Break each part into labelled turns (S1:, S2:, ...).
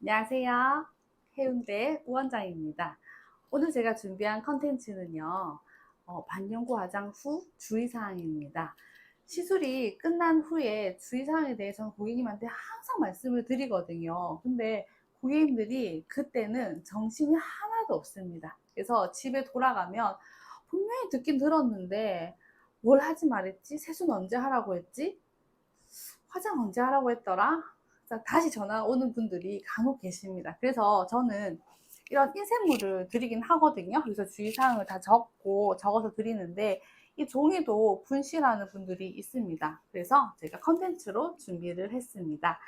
S1: 안녕하세요. 해운대 우원장입니다. 오늘 제가 준비한 컨텐츠는요, 어, 반영구 화장 후 주의사항입니다. 시술이 끝난 후에 주의사항에 대해서는 고객님한테 항상 말씀을 드리거든요. 근데 고객님들이 그때는 정신이 하나도 없습니다. 그래서 집에 돌아가면 분명히 듣긴 들었는데 뭘 하지 말했지? 세수는 언제 하라고 했지? 화장 언제 하라고 했더라? 자, 다시 전화 오는 분들이 간혹 계십니다. 그래서 저는 이런 인쇄물을 드리긴 하거든요. 그래서 주의사항을 다 적고 적어서 드리는데 이 종이도 분실하는 분들이 있습니다. 그래서 제가 컨텐츠로 준비를 했습니다.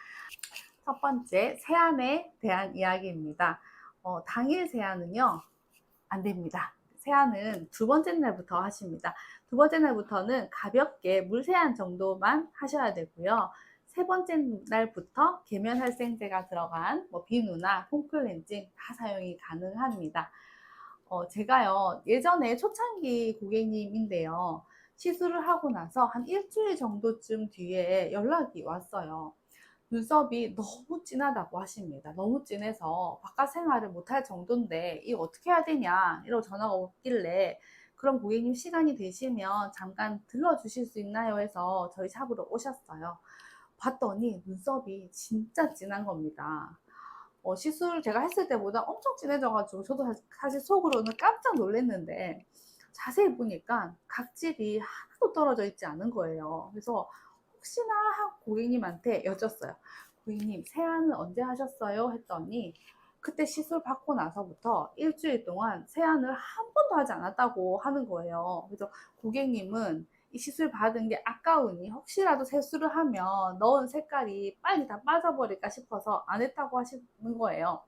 S1: 첫 번째, 세안에 대한 이야기입니다. 어, 당일 세안은요, 안 됩니다. 세안은 두 번째 날부터 하십니다. 두 번째 날부터는 가볍게 물 세안 정도만 하셔야 되고요. 세 번째 날부터 계면활생제가 들어간 뭐 비누나 폼클렌징 다 사용이 가능합니다. 어, 제가요 예전에 초창기 고객님인데요 시술을 하고 나서 한 일주일 정도쯤 뒤에 연락이 왔어요. 눈썹이 너무 진하다고 하십니다. 너무 진해서 바깥 생활을 못할 정도인데 이거 어떻게 해야 되냐 이러고 전화가 왔길래 그럼 고객님 시간이 되시면 잠깐 들러주실 수 있나요 해서 저희 샵으로 오셨어요. 봤더니 눈썹이 진짜 진한 겁니다. 어, 시술 제가 했을 때보다 엄청 진해져가지고 저도 사실 속으로는 깜짝 놀랐는데 자세히 보니까 각질이 하나도 떨어져 있지 않은 거예요. 그래서 혹시나 고객님한테 여쭸어요. 고객님 세안은 언제 하셨어요? 했더니 그때 시술 받고 나서부터 일주일 동안 세안을 한 번도 하지 않았다고 하는 거예요. 그래서 고객님은 이 시술 받은 게 아까우니 혹시라도 세수를 하면 넣은 색깔이 빨리 다 빠져버릴까 싶어서 안 했다고 하시는 거예요.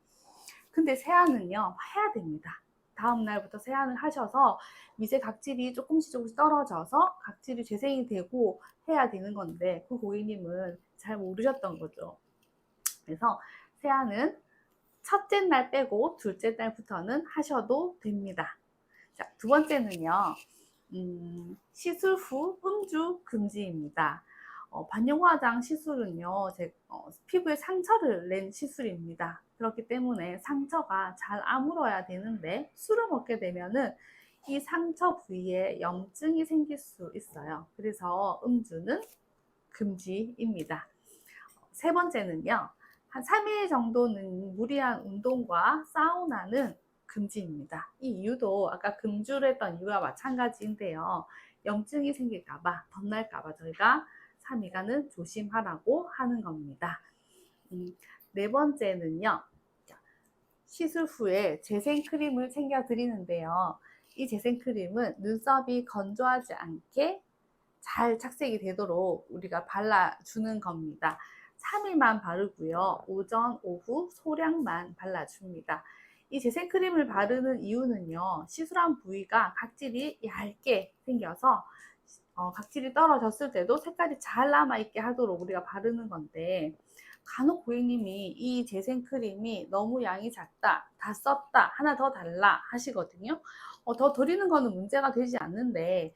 S1: 근데 세안은요, 해야 됩니다. 다음 날부터 세안을 하셔서 미세 각질이 조금씩 조금씩 떨어져서 각질이 재생이 되고 해야 되는 건데 그 고객님은 잘 모르셨던 거죠. 그래서 세안은 첫째 날 빼고 둘째 날부터는 하셔도 됩니다. 자, 두 번째는요. 음, 시술 후 음주 금지입니다. 어, 반영화장 시술은요, 제, 어, 피부에 상처를 낸 시술입니다. 그렇기 때문에 상처가 잘 아물어야 되는데 술을 먹게 되면은 이 상처 부위에 염증이 생길 수 있어요. 그래서 음주는 금지입니다. 세 번째는요, 한 3일 정도는 무리한 운동과 사우나는 금지입니다. 이 이유도 아까 금주를 했던 이유와 마찬가지인데요. 염증이 생길까봐, 덧날까봐 저희가 3일간은 조심하라고 하는 겁니다. 음, 네 번째는요. 시술 후에 재생 크림을 챙겨 드리는데요. 이 재생 크림은 눈썹이 건조하지 않게 잘 착색이 되도록 우리가 발라주는 겁니다. 3일만 바르고요. 오전, 오후 소량만 발라줍니다. 이 재생크림을 바르는 이유는요. 시술한 부위가 각질이 얇게 생겨서 어, 각질이 떨어졌을 때도 색깔이 잘 남아있게 하도록 우리가 바르는 건데 간혹 고객님이 이 재생크림이 너무 양이 작다, 다 썼다, 하나 더 달라 하시거든요. 어, 더 드리는 거는 문제가 되지 않는데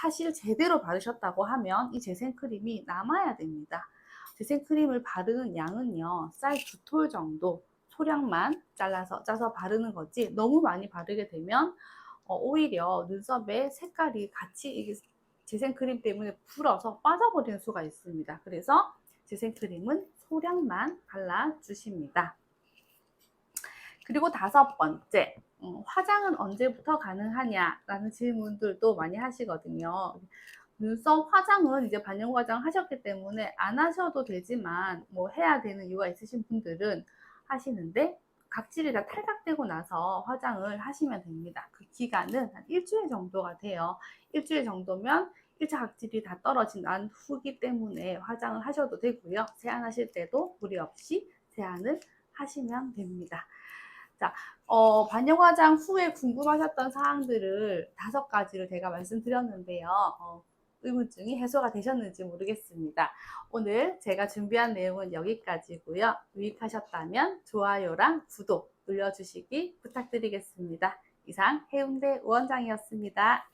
S1: 사실 제대로 바르셨다고 하면 이 재생크림이 남아야 됩니다. 재생크림을 바르는 양은요, 쌀 두 톨 정도 소량만 잘라서 짜서 바르는 거지 너무 많이 바르게 되면 어, 오히려 눈썹에 색깔이 같이 재생크림 때문에 불어서 빠져버리는 수가 있습니다. 그래서 재생크림은 소량만 발라주십니다. 그리고 다섯 번째, 음, 화장은 언제부터 가능하냐라는 질문들도 많이 하시거든요. 눈썹 화장은 이제 반영 화장 하셨기 때문에 안 하셔도 되지만 뭐 해야 되는 이유가 있으신 분들은 하시는데 각질이 다 탈각되고 나서 화장을 하시면 됩니다. 그 기간은 한 일주일 정도가 돼요. 일주일 정도면 1차 각질이 다 떨어진 난 후기 때문에 화장을 하셔도 되고요. 세안하실 때도 무리 없이 세안을 하시면 됩니다. 자, 어, 반영 화장 후에 궁금하셨던 사항들을 다섯 가지를 제가 말씀드렸는데요. 어, 의문증이 해소가 되셨는지 모르겠습니다. 오늘 제가 준비한 내용은 여기까지고요. 유익하셨다면 좋아요랑 구독 눌러주시기 부탁드리겠습니다. 이상 해운대 우원장이었습니다.